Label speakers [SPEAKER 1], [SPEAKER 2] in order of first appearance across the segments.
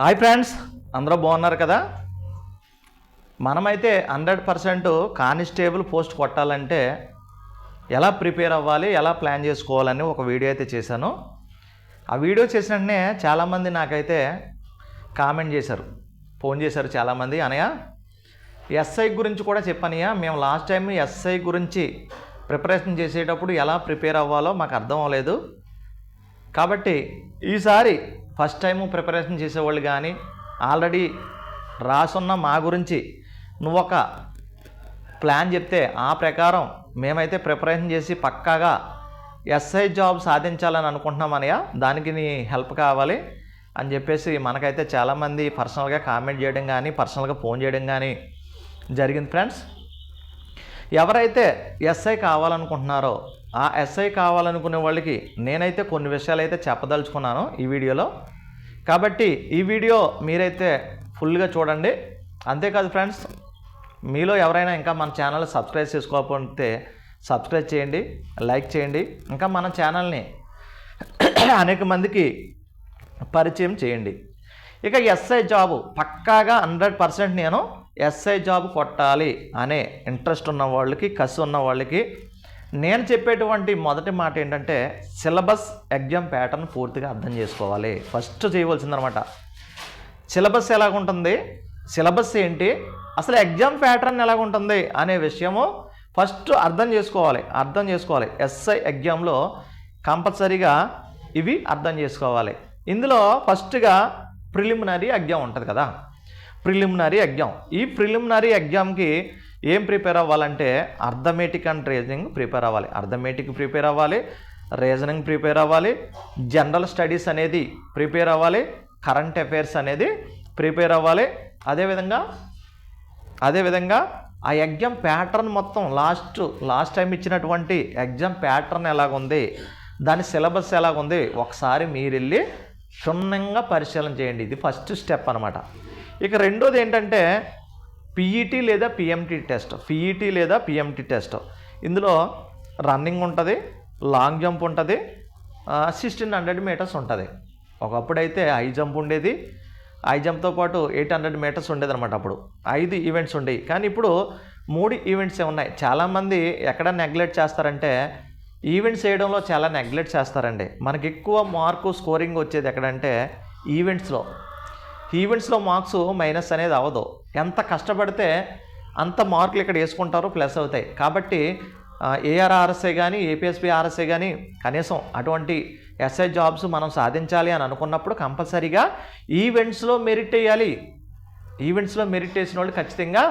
[SPEAKER 1] Hi friends అందరూ బాగున్నారు కదా? మనమైతే హండ్రెడ్ పర్సెంట్ కానిస్టేబుల్ పోస్ట్ కొట్టాలంటే ఎలా ప్రిపేర్ అవ్వాలి ఎలా ప్లాన్ చేసుకోవాలని ఒక వీడియో అయితే చేశాను. ఆ వీడియో చేసిన వెంటనే చాలామంది నాకైతే కామెంట్ చేశారు. ఫోన్ చేశారు చాలామంది. అనయ్య ఎస్ఐ గురించి కూడా చెప్పనయ్యా మేము లాస్ట్ టైం ఎస్ఐ గురించి ప్రిపరేషన్ చేసేటప్పుడు ఎలా ప్రిపేర్ అవ్వాలో మాకు అర్థం అవ్వలేదు. కాబట్టి ఈసారి ఫస్ట్ టైం ప్రిపరేషన్ చేసేవాళ్ళు కానీ ఆల్రెడీ రాసున్న మా గురించి నువ్వు ఒక ప్లాన్ చెప్తే ఆ ప్రకారం మేమైతే ప్రిపరేషన్ చేసి పక్కాగా ఎస్ఐ జాబ్ సాధించాలని అనుకుంటున్నామనయ్య దానికి నీ హెల్ప్ కావాలి అని చెప్పేసి మనకైతే చాలామంది పర్సనల్గా కామెంట్ చేయడం కానీ పర్సనల్గా ఫోన్ చేయడం కానీ జరిగింది ఫ్రెండ్స్. ఎవరైతే ఎస్ఐ కావాలనుకుంటున్నారో ఆ ఎస్ఐ కావాలనుకునే వాళ్ళకి నేనైతే కొన్ని విషయాలు అయితే చెప్పదలుచుకున్నాను ఈ వీడియోలో. కాబట్టి ఈ వీడియో మీరైతే ఫుల్గా చూడండి. అంతేకాదు ఫ్రెండ్స్ మీలో ఎవరైనా ఇంకా మన ఛానల్ సబ్స్క్రైబ్ చేసుకోకపోతే సబ్స్క్రైబ్ చేయండి లైక్ చేయండి ఇంకా మన ఛానల్ని అనేక మందికి పరిచయం చేయండి. ఇక ఎస్ఐ జాబు పక్కాగా హండ్రెడ్ పర్సెంట్ నేను ఎస్ఐ జాబ్ కొట్టాలి అనే ఇంట్రెస్ట్ ఉన్న వాళ్ళకి కసి ఉన్న వాళ్ళకి నేను చెప్పేటువంటి మొదటి మాట ఏంటంటే సిలబస్ ఎగ్జామ్ ప్యాటర్న్ పూర్తిగా అర్థం చేసుకోవాలి. ఫస్ట్ చేయవలసిందనమాట. సిలబస్ ఎలాగుంటుంది? సిలబస్ ఏంటి? అసలు ఎగ్జామ్ ప్యాటర్న్ ఎలాగుంటుంది అనే విషయము ఫస్ట్ అర్థం చేసుకోవాలి. అర్థం చేసుకోవాలి. ఎస్ఐ ఎగ్జామ్లో కంపల్సరీగా ఇవి అర్థం చేసుకోవాలి. ఇందులో ఫస్ట్గా ప్రిలిమినరీ ఎగ్జామ్ ఉంటుంది కదా. Preliminary exam. ఈ ప్రిలిమినరీ ఎగ్జామ్కి ఏం ప్రిపేర్ అవ్వాలంటే అర్థమెటిక్ అండ్ రీజనింగ్ ప్రిపేర్ అవ్వాలి. అర్థమెటిక్ ప్రిపేర్ అవ్వాలి రీజనింగ్ ప్రిపేర్ అవ్వాలి జనరల్ స్టడీస్ అనేది ప్రిపేర్ అవ్వాలి కరెంట్ అఫైర్స్ అనేది ప్రిపేర్ అవ్వాలి. అదేవిధంగా అదేవిధంగా ఆ ఎగ్జామ్ ప్యాటర్న్ మొత్తం లాస్ట్ లాస్ట్ టైం ఇచ్చినటువంటి ఎగ్జామ్ ప్యాటర్న్ ఎలాగుంది దాని సిలబస్ ఎలాగుంది ఒకసారి మీరు వెళ్ళి క్షుణ్ణంగా పరిశీలన చేయండి. ఇది ఫస్ట్ స్టెప్ అనమాట ఇక రెండోది ఏంటంటే పిఈటీ లేదా పిఎంటీ టెస్ట్ పిఈటీ లేదా పిఎంటీ టెస్ట్ ఇందులో రన్నింగ్ ఉంటుంది లాంగ్ జంప్ ఉంటుంది సిక్స్టీన్ హండ్రెడ్ మీటర్స్ ఉంటుంది. ఒకప్పుడైతే హై జంప్ ఉండేది. హై జంప్తో పాటు ఎయిట్ హండ్రెడ్ మీటర్స్ ఉండేది అనమాట అప్పుడు. ఐదు ఈవెంట్స్ ఉండేవి. కానీ ఇప్పుడు మూడు ఈవెంట్సే ఉన్నాయి. చాలామంది ఎక్కడ నెగ్లెక్ట్ చేస్తారంటే ఈవెంట్స్ వేయడంలో చాలా నెగ్లెక్ట్ చేస్తారండి. మనకి ఎక్కువ మార్కు స్కోరింగ్ వచ్చేది ఎక్కడంటే ఈవెంట్స్లో ఈవెంట్స్లో మార్క్స్ మైనస్ అనేది అవ్వదు. ఎంత కష్టపడితే అంత మార్కులు ఇక్కడ వేసుకుంటారో ప్లస్ అవుతాయి. కాబట్టి ఏఆర్ఆర్ఎస్ఏ కానీ ఏపీఎస్పీ ఆర్ఎస్ఏ కానీ కనీసం అటువంటి ఎస్ఐ జాబ్స్ మనం సాధించాలి అని అనుకున్నప్పుడు కంపల్సరీగా ఈవెంట్స్లో మెరిట్ వేయాలి. ఈవెంట్స్లో మెరిట్ వేసిన వాళ్ళు ఖచ్చితంగా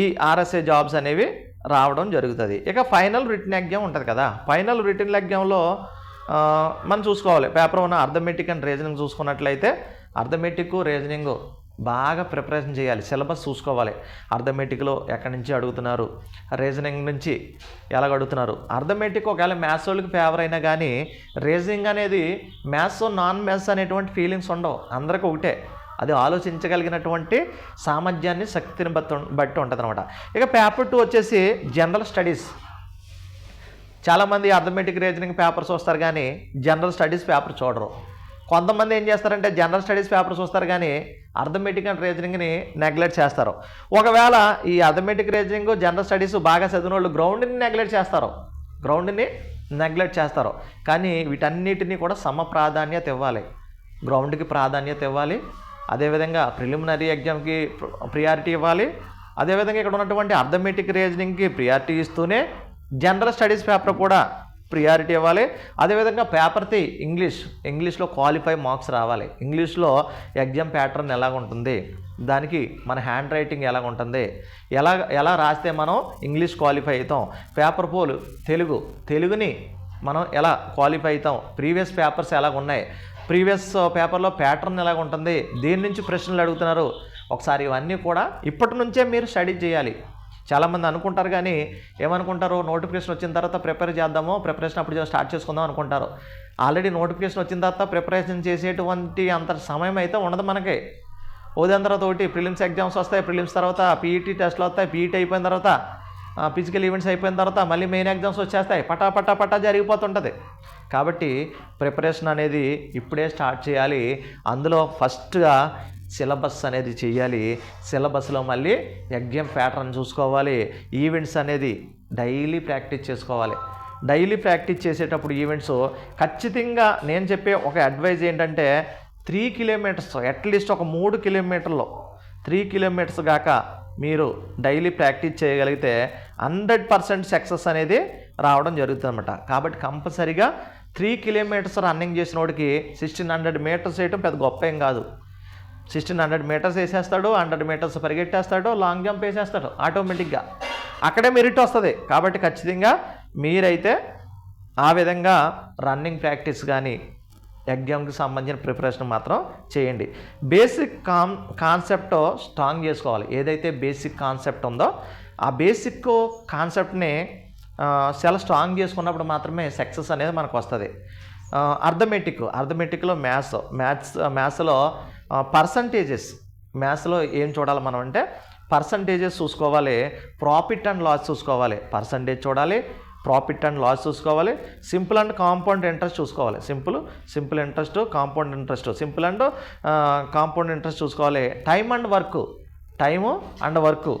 [SPEAKER 1] ఈ ఆర్ఎస్ఏ జాబ్స్ అనేవి రావడం జరుగుతుంది. ఇక ఫైనల్ రిటర్న్ ఎగ్జామ్ ఉంటుంది కదా. ఫైనల్ రిటర్న్ ఎగ్జామ్లో మనం చూసుకోవాలి. పేపర్ ఉన్న అర్థమెటిక్ అండ్ రీజనింగ్ చూసుకున్నట్లయితే అర్థమెటిక్ రీజనింగ్ బాగా ప్రిపరేషన్ చేయాలి సిలబస్ చూసుకోవాలి. అర్థమెటిక్లో ఎక్కడి నుంచి అడుగుతున్నారు రీజనింగ్ నుంచి ఎలాగ అడుగుతున్నారు. అర్థమెటిక్ ఒకవేళ మ్యాథ్స్ వాళ్ళకి ఫేవర్ అయినా కానీ రీజనింగ్ అనేది మ్యాథ్స్ నాన్ మ్యాథ్స్ అనేటువంటి ఫీలింగ్స్ ఉండవు. అందరికీ ఒకటే. అది ఆలోచించగలిగినటువంటి సామర్థ్యాన్ని శక్తిని బట్టి బట్టి ఉంటుంది అనమాట ఇక పేపర్ టూ వచ్చేసి జనరల్ స్టడీస్ చాలామంది అర్థమెటిక్ రీజనింగ్ పేపర్స్ వస్తారు కానీ జనరల్ స్టడీస్ పేపర్ చూడరు. కొంతమంది ఏం చేస్తారంటే జనరల్ స్టడీస్ పేపర్స్ వస్తారు కానీ అర్థమెటిక్ అండ్ రీజనింగ్ని నెగ్లెక్ట్ చేస్తారు. ఒకవేళ ఈ అర్థమెటిక్ రీజనింగ్ జనరల్ స్టడీస్ బాగా చదివిన వాళ్ళు గ్రౌండ్ని నెగ్లెక్ట్ చేస్తారు. గ్రౌండ్ని నెగ్లెక్ట్ చేస్తారు. కానీ వీటన్నిటినీ కూడా సమ ప్రాధాన్యత ఇవ్వాలి. గ్రౌండ్కి ప్రాధాన్యత ఇవ్వాలి. అదేవిధంగా ప్రిలిమినరీ ఎగ్జామ్కి ప్రియారిటీ ఇవ్వాలి. అదేవిధంగా ఇక్కడ ఉన్నటువంటి అర్థమెటిక్ రీజనింగ్కి ప్రియారిటీ ఇస్తూనే జనరల్ స్టడీస్ పేపర్ కూడా ప్రియారిటీ ఇవ్వాలి అదేవిధంగా పేపర్తి ఇంగ్లీష్ ఇంగ్లీష్లో క్వాలిఫై మార్క్స్ రావాలి. ఇంగ్లీష్లో ఎగ్జామ్ ప్యాటర్న్ ఎలాగ ఉంటుంది? దానికి మన హ్యాండ్ రైటింగ్ ఎలా ఉంటుంది? ఎలా ఎలా రాస్తే మనం ఇంగ్లీష్ క్వాలిఫై అవుతాం? పేపర్ పోలు తెలుగు తెలుగుని మనం ఎలా క్వాలిఫై అవుతాం? ప్రీవియస్ పేపర్స్ ఎలాగ ఉన్నాయి? ప్రీవియస్ పేపర్లో ప్యాటర్న్ ఎలాగ ఉంటుంది? దేని నుంచి ప్రశ్నలు అడుగుతున్నారు? ఒకసారి ఇవన్నీ కూడా ఇప్పటి నుంచే మీరు స్టడీ చేయాలి. చాలామంది అనుకుంటారు కానీ ఏమనుకుంటారు? నోటిఫికేషన్ వచ్చిన తర్వాత ప్రిపేర్ చేద్దాము ప్రిపరేషన్ అప్పుడు స్టార్ట్ చేసుకుందాం అనుకుంటారు. ఆల్రెడీ నోటిఫికేషన్ వచ్చిన తర్వాత ప్రిపరేషన్ చేసేటువంటి అంత సమయం అయితే ఉండదు మనకి. ఉదయం తర్వాత ఒకటి ప్రిలిమ్స్ ఎగ్జామ్స్ వస్తాయి ప్రిలిమ్స్ తర్వాత పీఈటీ టెస్ట్లు వస్తాయి పీఈటీ అయిపోయిన తర్వాత ఫిజికల్ ఈవెంట్స్ అయిపోయిన తర్వాత మళ్ళీ మెయిన్ ఎగ్జామ్స్ వచ్చేస్తాయి. పటా పటా పటా జరిగిపోతుంటుంది. కాబట్టి ప్రిపరేషన్ అనేది ఇప్పుడే స్టార్ట్ చేయాలి. అందులో ఫస్ట్గా సిలబస్ అనేది చేయాలి సిలబస్లో మళ్ళీ ఎగ్జామ్ ప్యాటర్న్ చూసుకోవాలి. ఈవెంట్స్ అనేది డైలీ ప్రాక్టీస్ చేసుకోవాలి. డైలీ ప్రాక్టీస్ చేసేటప్పుడు ఈవెంట్స్ ఖచ్చితంగా నేను చెప్పే ఒక అడ్వైజ్ ఏంటంటే త్రీ కిలోమీటర్స్ అట్లీస్ట్ ఒక మూడు కిలోమీటర్లు. త్రీ కిలోమీటర్స్ కాక మీరు డైలీ ప్రాక్టీస్ చేయగలిగితే హండ్రెడ్ పర్సెంట్ సక్సెస్ అనేది రావడం జరుగుతుంది అనమాట కాబట్టి కంపల్సరీగా త్రీ కిలోమీటర్స్ రన్నింగ్ చేసిన వాడికి సిక్స్టీన్ హండ్రెడ్ మీటర్స్ వేయటం పెద్ద గొప్ప ఏం కాదు. సిక్స్టీన్ హండ్రెడ్ మీటర్స్ వేసేస్తాడు హండ్రెడ్ మీటర్స్ పరిగెట్టేస్తాడు లాంగ్ జంప్ వేసేస్తాడు ఆటోమేటిక్గా అక్కడే మెరిట్ వస్తుంది. కాబట్టి ఖచ్చితంగా మీరైతే ఆ విధంగా రన్నింగ్ ప్రాక్టీస్ కానీ ఎగ్జామ్కి సంబంధించిన ప్రిపరేషన్ మాత్రం చేయండి. బేసిక్ కాన్ కాన్సెప్ట్ స్ట్రాంగ్ చేసుకోవాలి. ఏదైతే బేసిక్ కాన్సెప్ట్ ఉందో ఆ బేసిక్ కాన్సెప్ట్ని చాలా స్ట్రాంగ్ చేసుకున్నప్పుడు మాత్రమే సక్సెస్ అనేది మనకు వస్తుంది. అర్థమెటిక్ అర్థమెటిక్లో మ్యాథ్స్ మ్యాథ్స్ మ్యాథ్స్లో పర్సంటేజెస్ మ్యాథ్స్లో ఏం చూడాలి మనం అంటే పర్సంటేజెస్ చూసుకోవాలి ప్రాఫిట్ అండ్ లాస్ చూసుకోవాలి. పర్సంటేజ్ చూడాలి ప్రాఫిట్ అండ్ లాస్ చూసుకోవాలి సింపుల్ అండ్ కాంపౌండ్ ఇంట్రెస్ట్ చూసుకోవాలి. Simple simple interest compound interest simple and compound interest చూసుకోవాలి. Time and work time and work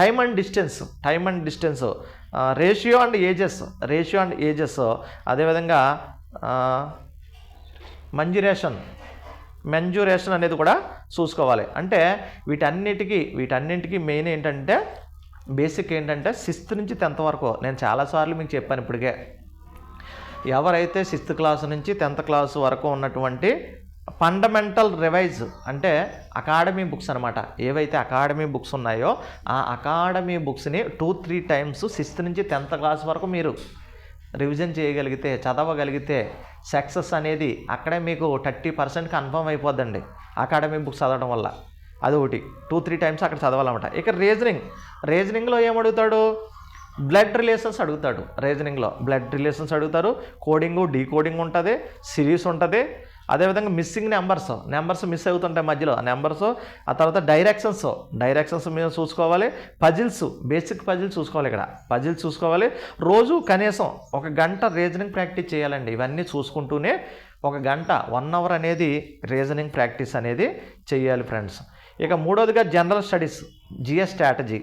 [SPEAKER 1] time and distance time and distance ratio and ages ratio and ages అదేవిధంగా mensuration. Mensuration అనేది కూడా చూసుకోవాలి. అంటే వీటన్నిటికీ వీటన్నింటికి main ఏంటంటే బేసిక్ ఏంటంటే సిక్స్త్ నుంచి టెన్త్ వరకు. నేను చాలాసార్లు మీకు చెప్పాను ఇప్పటికే. ఎవరైతే సిక్స్త్ క్లాస్ నుంచి టెన్త్ క్లాస్ వరకు ఉన్నటువంటి ఫండమెంటల్ రివైజ్ అంటే అకాడమీ బుక్స్ అనమాట ఏవైతే అకాడమీ బుక్స్ ఉన్నాయో ఆ అకాడమీ బుక్స్ని టూ త్రీ టైమ్స్ సిక్స్త్ నుంచి టెన్త్ క్లాస్ వరకు మీరు రివిజన్ చేయగలిగితే చదవగలిగితే సక్సెస్ అనేది అక్కడే మీకు థర్టీ పర్సెంట్ కన్ఫర్మ్ అయిపోద్దండి అకాడమీ బుక్స్ చదవడం వల్ల. అది ఒకటి. టూ త్రీ టైమ్స్ అక్కడ చదవాలన్నమాట. ఇక రీజనింగ్. రీజనింగ్లో ఏమడుగుతాడు? బ్లడ్ రిలేషన్స్ అడుగుతాడు. రీజనింగ్లో బ్లడ్ రిలేషన్స్ అడుగుతారు. కోడింగు డీకోడింగ్ ఉంటుంది. సిరీస్ ఉంటుంది. అదేవిధంగా మిస్సింగ్ నెంబర్స్ నెంబర్స్ మిస్ అవుతుంటాయి మధ్యలో. ఆ నెంబర్స్ ఆ తర్వాత డైరెక్షన్స్ డైరెక్షన్స్ మీద చూసుకోవాలి. పజిల్స్ బేసిక్ పజిల్స్ చూసుకోవాలి ఇక్కడ. పజిల్స్ చూసుకోవాలి. రోజు కనీసం ఒక గంట రీజనింగ్ ప్రాక్టీస్ చేయాలండి. ఇవన్నీ చూసుకుంటూనే ఒక గంట వన్ అవర్ అనేది రీజనింగ్ ప్రాక్టీస్ అనేది చేయాలి ఫ్రెండ్స్ ఇక మూడోదిగా జనరల్ స్టడీస్ జిఎస్ స్ట్రాటజీ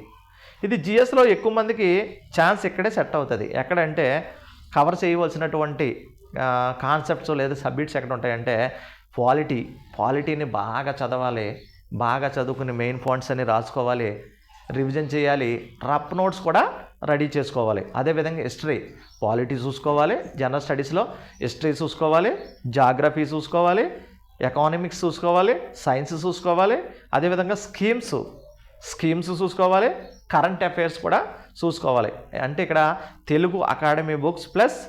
[SPEAKER 1] ఇది జిఎస్లో ఎక్కువ మందికి ఛాన్స్ ఇక్కడే సెట్ అవుతుంది. ఎక్కడంటే కవర్ చేయవలసినటువంటి కాన్సెప్ట్స్ లేదా సబ్జెక్ట్స్ ఎక్కడ ఉంటాయంటే పాలిటీ పాలిటీని బాగా చదవాలి బాగా చదువుకుని మెయిన్ పాయింట్స్ అన్ని రాసుకోవాలి రివిజన్ చేయాలి రఫ్ నోట్స్ కూడా రెడీ చేసుకోవాలి. అదేవిధంగా హిస్టరీ పాలిటీ చూసుకోవాలి జనరల్ స్టడీస్లో హిస్టరీ చూసుకోవాలి జాగ్రఫీ చూసుకోవాలి ఎకానమిక్స్ చూసుకోవాలి సైన్స్ చూసుకోవాలి అదేవిధంగా స్కీమ్స్ స్కీమ్స్ చూసుకోవాలి కరెంట్ అఫైర్స్ కూడా చూసుకోవాలి. అంటే ఇక్కడ Telugu academy books plus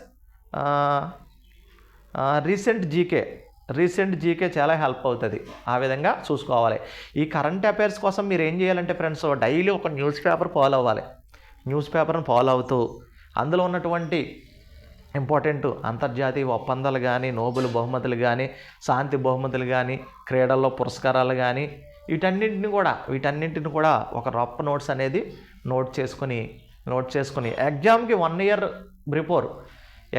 [SPEAKER 1] recent GK recent GK చాలా హెల్ప్ అవుతుంది. ఆ విధంగా చూసుకోవాలి. ఈ కరెంట్ అఫైర్స్ కోసం మీరు ఏం చేయాలంటే ఫ్రెండ్స్ డైలీ ఒక న్యూస్ పేపర్ ఫాలో అవ్వాలి. న్యూస్ పేపర్ని ఫాలో అవుతూ అందులో ఉన్నటువంటి ఇంపార్టెంట్ అంతర్జాతీయ ఒప్పందాలు కానీ నోబెల్ బహుమతులు కానీ శాంతి బహుమతులు కానీ క్రీడల్లో పురస్కారాలు కానీ వీటన్నింటిని కూడా వీటన్నింటిని కూడా ఒక రొప్ప నోట్స్ అనేది నోట్ చేసుకొని నోట్ చేసుకుని ఎగ్జామ్కి వన్ ఇయర్ బిఫోర్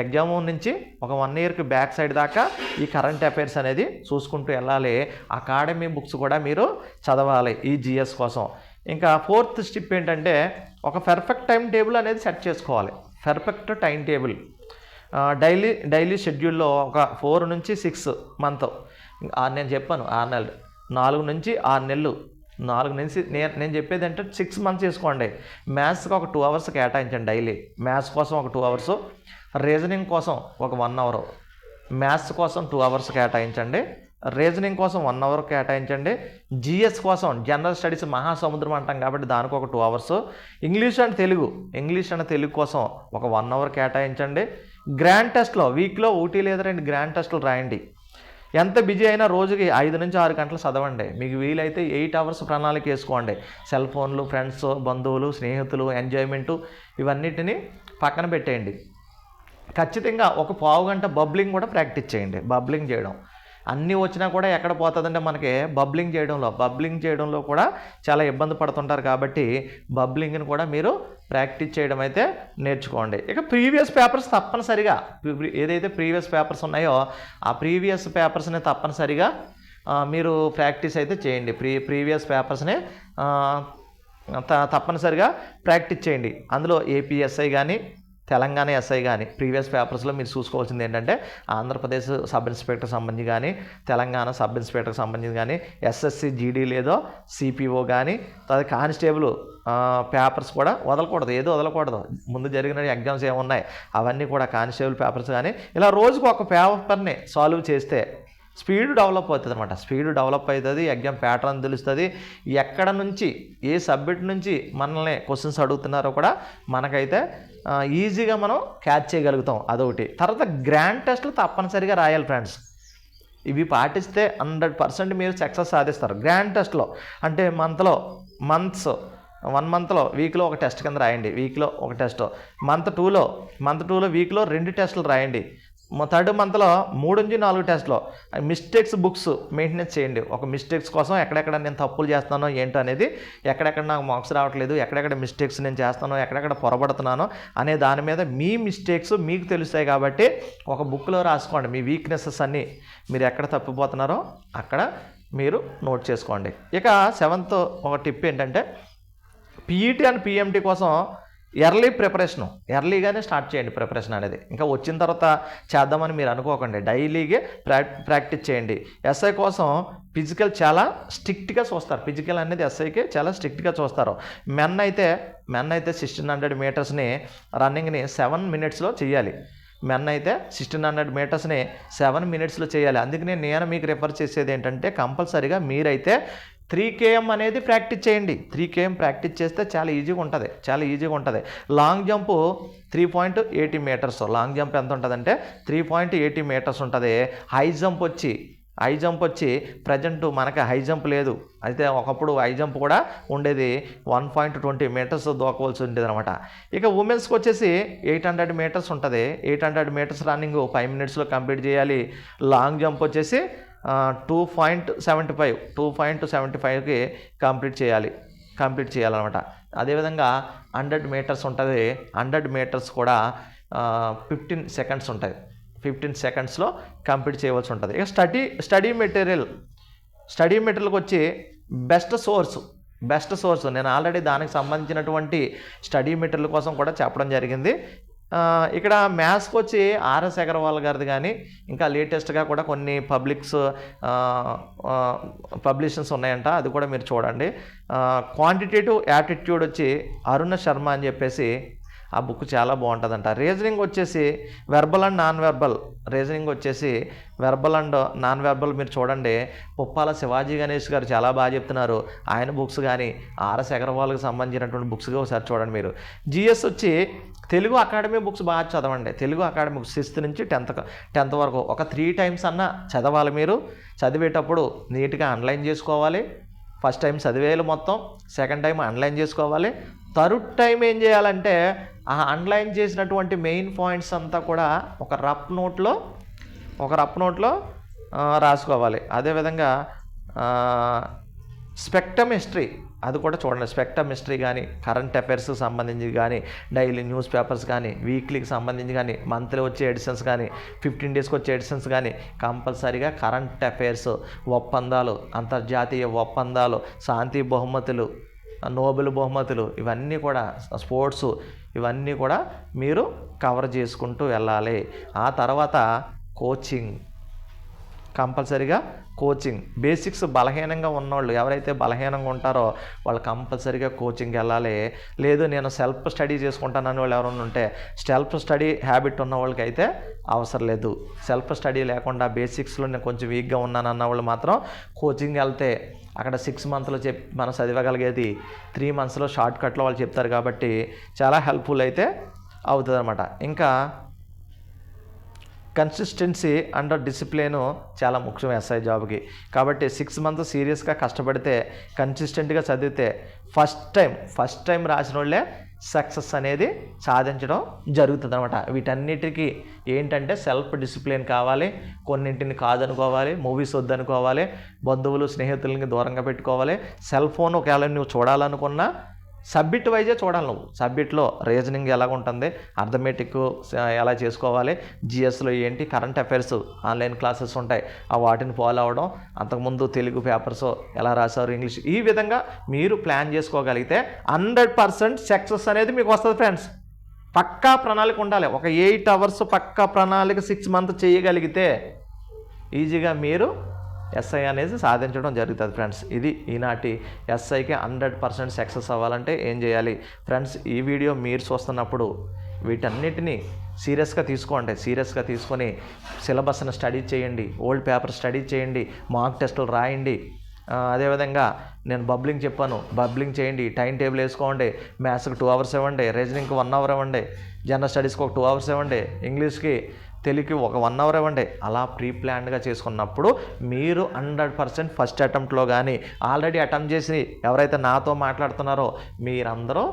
[SPEAKER 1] ఎగ్జామ్ నుంచి ఒక వన్ ఇయర్కి బ్యాక్ సైడ్ దాకా ఈ కరెంట్ అఫైర్స్ అనేది చూసుకుంటూ వెళ్ళాలి. అకాడమీ బుక్స్ కూడా మీరు చదవాలి ఈ జిఎస్ కోసం. ఇంకా ఫోర్త్ స్టెప్ ఏంటంటే ఒక పెర్ఫెక్ట్ టైం టేబుల్ అనేది సెట్ చేసుకోవాలి. Perfect time table daily daily షెడ్యూల్లో ఒక ఫోర్ నుంచి సిక్స్ మంత్ నేను చెప్పాను ఆరు నెలలు. నాలుగు నుంచి ఆరు నెలలు. నాలుగు నుంచి నేను నేను చెప్పేది అంటే సిక్స్ మంత్స్ చేసుకోండి. మ్యాథ్స్కి ఒక టూ అవర్స్ కేటాయించండి డైలీ మ్యాథ్స్ కోసం ఒక టూ అవర్స్ రీజనింగ్ కోసం ఒక వన్ అవర్. మ్యాథ్స్ కోసం టూ అవర్స్ కేటాయించండి. రీజనింగ్ కోసం వన్ అవర్ కేటాయించండి. జిఎస్ కోసం జనరల్ స్టడీస్ మహాసముద్రం అంటాం కాబట్టి దానికి ఒక two hours. English and Telugu. English and Telugu కోసం ఒక వన్ అవర్ కేటాయించండి. గ్రాండ్ టెస్ట్లో వీక్లో ఒకటి లేదా రెండు గ్రాండ్ టెస్ట్లు రాయండి. ఎంత బిజీ అయినా రోజుకి ఐదు నుంచి ఆరు గంటలు చదవండి. మీకు వీలైతే ఎయిట్ అవర్స్ ప్రణాళిక వేసుకోండి. సెల్ ఫోన్లు ఫ్రెండ్స్ బంధువులు స్నేహితులు ఎంజాయ్మెంటు ఇవన్నిటిని పక్కన పెట్టేయండి. ఖచ్చితంగా ఒక పావు గంట బబ్లింగ్ కూడా ప్రాక్టీస్ చేయండి. బబ్లింగ్ చేయడం. అన్నీ వచ్చినా కూడా ఎక్కడ పోతుందంటే మనకి బబ్లింగ్ చేయడంలో. బబ్లింగ్ చేయడంలో కూడా చాలా ఇబ్బంది పడుతుంటారు కాబట్టి బబ్లింగ్ని కూడా మీరు ప్రాక్టీస్ చేయడం అయితే నేర్చుకోండి. ఇక ప్రీవియస్ పేపర్స్ తప్పనిసరిగా ఏదైతే ప్రీవియస్ పేపర్స్ ఉన్నాయో ఆ ప్రీవియస్ పేపర్స్ని తప్పనిసరిగా మీరు ప్రాక్టీస్ అయితే చేయండి. ప్రీ ప్రీవియస్ పేపర్స్ని త- తప్పనిసరిగా ప్రాక్టీస్ చేయండి. అందులో ఏపీఎస్ఐ కానీ తెలంగాణ ఎస్ఐ కానీ ప్రీవియస్ పేపర్స్లో మీరు చూసుకోవాల్సింది ఏంటంటే ఆంధ్రప్రదేశ్ సబ్ ఇన్స్పెక్టర్ సంబంధించి కానీ తెలంగాణ సబ్ ఇన్స్పెక్టర్కి సంబంధించి కానీ ఎస్ఎస్సి జీడీ లేదో సిపిఓ కానీ తర్వాత కానిస్టేబుల్ పేపర్స్ కూడా వదలకూడదు. ఏదో వదలకూడదు. ముందు జరిగిన ఎగ్జామ్స్ ఏమున్నాయి అవన్నీ కూడా కానిస్టేబుల్ పేపర్స్ కానీ ఇలా రోజుకు ఒక పేపర్ని సాల్వ్ చేస్తే స్పీడ్ డెవలప్ అవుతుంది అనమాట స్పీడ్ డెవలప్ అవుతుంది ఎగ్జామ్ ప్యాటర్న్ తెలుస్తుంది ఎక్కడ నుంచి ఏ సబ్జెక్ట్ నుంచి మనల్ని క్వశ్చన్స్ అడుగుతున్నారో కూడా మనకైతే ఈజీగా మనం క్యాచ్ చేయగలుగుతాం. అదొకటి. తర్వాత గ్రాండ్ టెస్ట్లు తప్పనిసరిగా రాయాలి ఫ్రెండ్స్ ఇవి పాటిస్తే హండ్రెడ్ పర్సెంట్ మీరు సక్సెస్ సాధిస్తారు. గ్రాండ్ టెస్ట్లో అంటే మంత్లో మంత్స్ వన్ మంత్లో వీక్లో ఒక టెస్ట్ కింద రాయండి. వీక్లో ఒక టెస్ట్ మంత్ టూలో మంత్ టూలో వీక్లో రెండు టెస్టులు రాయండి. థర్డ్ మంత్లో మూడు నుంచి నాలుగు టెస్ట్లో. మిస్టేక్స్ బుక్స్ మెయింటెనెన్స్ చేయండి. ఒక మిస్టేక్స్ కోసం ఎక్కడెక్కడ నేను తప్పులు చేస్తున్నానో ఏంటో అనేది ఎక్కడెక్కడ నాకు మార్క్స్ రావట్లేదు ఎక్కడెక్కడ మిస్టేక్స్ నేను చేస్తానో ఎక్కడెక్కడ పొరపడుతున్నానో అనే దాని మీద మీ మిస్టేక్స్ మీకు తెలుస్తాయి కాబట్టి ఒక బుక్లో రాసుకోండి. మీ వీక్నెసెస్ అన్నీ మీరు ఎక్కడ తప్పిపోతున్నారో అక్కడ మీరు నోట్ చేసుకోండి. ఇక సెవెంత్ ఒక టిప్ ఏంటంటే పీఈటీ అండ్ పిఎంటీ కోసం ఎర్లీ ప్రిపరేషను ఎర్లీగానే స్టార్ట్ చేయండి ప్రిపరేషన్ అనేది. ఇంకా వచ్చిన తర్వాత చేద్దామని మీరు అనుకోకండి. డైలీగా ప్రా ప్రాక్టీస్ చేయండి. ఎస్ఐ కోసం ఫిజికల్ చాలా స్ట్రిక్ట్గా చూస్తారు. ఫిజికల్ అనేది ఎస్ఐకి చాలా స్ట్రిక్ట్గా చూస్తారు. మెన్ అయితే మెన్ అయితే సిక్స్టీన్ హండ్రెడ్ మీటర్స్ని రన్నింగ్ని సెవెన్ మినిట్స్లో చేయాలి. మెన్ అయితే సిక్స్టీన్ హండ్రెడ్ మీటర్స్ని సెవెన్ మినిట్స్లో చేయాలి. అందుకనే నేను మీకు రిఫర్ చేసేది ఏంటంటే కంపల్సరీగా మీరైతే త్రీ కేఎం అనేది ప్రాక్టీస్ చేయండి. త్రీ కేఎం ప్రాక్టీస్ చేస్తే చాలా ఈజీగా ఉంటుంది. చాలా ఈజీగా ఉంటుంది. Long jump three point eighty metres. Long jump ఎంత ఉంటుందంటే త్రీ పాయింట్ ఎయిటీ మీటర్స్ ఉంటుంది. హై జంప్ వచ్చి హై జంప్ వచ్చి ప్రజెంట్ మనకి హై జంప్ లేదు. అయితే ఒకప్పుడు హై జంప్ కూడా ఉండేది. వన్ పాయింట్ ట్వంటీ మీటర్స్ దూకవలసి ఉండేది అనమాట ఇక ఉమెన్స్కి వచ్చేసి ఎయిట్ హండ్రెడ్ మీటర్స్ ఉంటుంది. Eight hundred metres running five మినిట్స్లో కంప్లీట్ చేయాలి. లాంగ్ జంప్ వచ్చేసి two point seventy five two point seventy ఫైవ్కి కంప్లీట్ చేయాలి. కంప్లీట్ చేయాలన్నమాట. అదేవిధంగా హండ్రెడ్ మీటర్స్ ఉంటుంది. హండ్రెడ్ మీటర్స్ కూడా ఫిఫ్టీన్ సెకండ్స్ ఉంటుంది. ఫిఫ్టీన్ సెకండ్స్లో కంప్లీట్ చేయవలసి ఉంటుంది. ఇక స్టడీ స్టడీ మెటీరియల్ స్టడీ మెటీరియల్కి వచ్చి బెస్ట్ సోర్స్ బెస్ట్ సోర్స్ నేను ఆల్రెడీ దానికి సంబంధించినటువంటి స్టడీ మెటీరియల్ కోసం కూడా చెప్పడం జరిగింది. ఇక్కడ మ్యాథ్స్కి వచ్చి ఆర్ఎస్ అగర్వాల్ గారిది కానీ ఇంకా లేటెస్ట్గా కూడా కొన్ని పబ్లిక్స్ పబ్లిషన్స్ ఉన్నాయంట అది కూడా మీరు చూడండి. క్వాంటిటేటివ్ యాటిట్యూడ్ వచ్చి అరుణ శర్మ అని చెప్పేసి ఆ బుక్ చాలా బాగుంటుందంట. రీజనింగ్ వచ్చేసి verbal and non verbal reasoning వచ్చేసి వెర్బల్ అండ్ నాన్ వెర్బల్ మీరు చూడండి. పుప్పాల శివాజీ గణేష్ గారు చాలా బాగా చెప్తున్నారు. ఆయన బుక్స్ కానీ ఆర్ఎస్ అగర్వాల్కి సంబంధించినటువంటి బుక్స్గా ఒకసారి చూడండి మీరు. జిఎస్ వచ్చి తెలుగు అకాడమీ బుక్స్ బాగా చదవండి. తెలుగు అకాడమీ బుక్స్ సిక్స్త్ నుంచి టెన్త్ టెన్త్ వరకు ఒక త్రీ టైమ్స్ అన్నా చదవాలి మీరు. చదివేటప్పుడు నీట్గా అన్లైన్ చేసుకోవాలి. ఫస్ట్ టైం చదివేయాలి మొత్తం. సెకండ్ టైం అన్లైన్ చేసుకోవాలి. థర్డ్ టైం ఏం చేయాలంటే ఆ అన్లైన్ చేసినటువంటి మెయిన్ పాయింట్స్ అంతా కూడా ఒక రఫ్ నోట్లో ఒక రఫ్ నోట్లో రాసుకోవాలి. అదేవిధంగా స్పెక్టమ్ హిస్టరీ అది కూడా చూడండి. స్పెక్టమ్ మిస్టరీ కానీ కరెంట్ అఫైర్స్కి సంబంధించి కానీ డైలీ న్యూస్ పేపర్స్ కానీ వీక్లీకి సంబంధించి కానీ మంత్లీ వచ్చే ఎడిషన్స్ కానీ ఫిఫ్టీన్ డేస్కి వచ్చే ఎడిషన్స్ కానీ కంపల్సరీగా కరెంట్ అఫైర్స్ ఒప్పందాలు అంతర్జాతీయ ఒప్పందాలు శాంతి బహుమతులు నోబెల్ బహుమతులు ఇవన్నీ కూడా స్పోర్ట్స్ ఇవన్నీ కూడా మీరు కవర్ చేసుకుంటూ వెళ్ళాలి. ఆ తర్వాత కోచింగ్. కంపల్సరీగా కోచింగ్. బేసిక్స్ బలహీనంగా ఉన్నవాళ్ళు ఎవరైతే బలహీనంగా ఉంటారో వాళ్ళు కంపల్సరీగా కోచింగ్ వెళ్ళాలి. లేదు నేను సెల్ఫ్ స్టడీ చేసుకుంటానని వాళ్ళు ఎవరైనా ఉంటే సెల్ఫ్ స్టడీ హ్యాబిట్ ఉన్న వాళ్ళకి అయితే అవసరం లేదు. సెల్ఫ్ స్టడీ లేకుండా బేసిక్స్లో నేను కొంచెం వీక్గా ఉన్నాను అన్న వాళ్ళు మాత్రం కోచింగ్ వెళ్తే అక్కడ సిక్స్ మంత్స్లో చెప్ మనం చదివగలిగేది త్రీ మంత్స్లో షార్ట్ కట్లో వాళ్ళు చెప్తారు కాబట్టి చాలా హెల్ప్ఫుల్ అయితే అవుతుంది అనమాట ఇంకా కన్సిస్టెన్సీ అండర్ డిసిప్లిన్ చాలా ముఖ్యం ఎస్ఐ జాబ్కి కాబట్టి సిక్స్ మంత్స్ సీరియస్గా కష్టపడితే కన్సిస్టెంట్గా చదివితే ఫస్ట్ టైం ఫస్ట్ టైం రాసిన వాళ్ళే సక్సెస్ అనేది సాధించడం జరుగుతుంది అనమాట వీటన్నిటికీ ఏంటంటే సెల్ఫ్ డిసిప్లిన్ కావాలి కొన్నింటిని కాదనుకోవాలి మూవీస్ వద్దనుకోవాలి బంధువులు స్నేహితులని దూరంగా పెట్టుకోవాలి సెల్ ఫోన్ ఒకవేళ నువ్వు చూడాలనుకున్నా సబ్మిట్ వైజే చూడాలి నువ్వు. సబ్మిట్లో రీజనింగ్ ఎలా ఉంటుంది అర్థమెటిక్ ఎలా చేసుకోవాలి జిఎస్లో ఏంటి కరెంట్ అఫైర్స్ ఆన్లైన్ క్లాసెస్ ఉంటాయి ఆ వాటిని ఫాలో అవ్వడం అంతకుముందు తెలుగు పేపర్స్ ఎలా రాశారు ఇంగ్లీష్ ఈ విధంగా మీరు ప్లాన్ చేసుకోగలిగితే హండ్రెడ్ పర్సెంట్ సక్సెస్ అనేది మీకు వస్తుంది ఫ్రెండ్స్. పక్కా ప్రణాళిక ఉండాలి. ఒక ఎయిట్ అవర్స్ పక్కా ప్రణాళిక సిక్స్ మంత్ చేయగలిగితే ఈజీగా మీరు ఎస్ఐ అనేది సాధించడం జరుగుతుంది ఫ్రెండ్స్. ఇది ఈనాటి ఎస్ఐకి హండ్రెడ్ పర్సెంట్ సక్సెస్ అవ్వాలంటే ఏం చేయాలి? ఫ్రెండ్స్ ఈ వీడియో మీరు చూస్తున్నప్పుడు వీటన్నిటిని సీరియస్గా తీసుకోండి. సీరియస్గా తీసుకొని సిలబస్ని స్టడీ చేయండి. ఓల్డ్ పేపర్ స్టడీ చేయండి. మాక్ టెస్టులు రాయండి. అదేవిధంగా నేను బబ్లింగ్ చెప్పాను. బబ్లింగ్ చేయండి. టైం టేబుల్ వేసుకోండి. మ్యాథ్స్కి టూ అవర్స్ ఇవ్వండి. రీజనింగ్కి వన్ అవర్ ఇవ్వండి. జనరల్ స్టడీస్కి ఒక టూ అవర్స్ ఇవ్వండి. ఇంగ్లీష్కి తెలుగుకి ఒక వన్ అవర్ ఇవ్వండి. అలా ప్రీ ప్లాన్డ్గా చేసుకున్నప్పుడు మీరు హండ్రెడ్ పర్సెంట్ ఫస్ట్ అటెంప్ట్లో కానీ ఆల్రెడీ అటెంప్ట్ చేసి ఎవరైతే నాతో మాట్లాడుతున్నారో మీరందరూ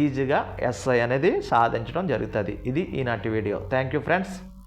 [SPEAKER 1] ఈజీగా ఎస్ఐ అనేది సాధించడం జరుగుతుంది. ఇది ఈనాటి వీడియో. Thank you friends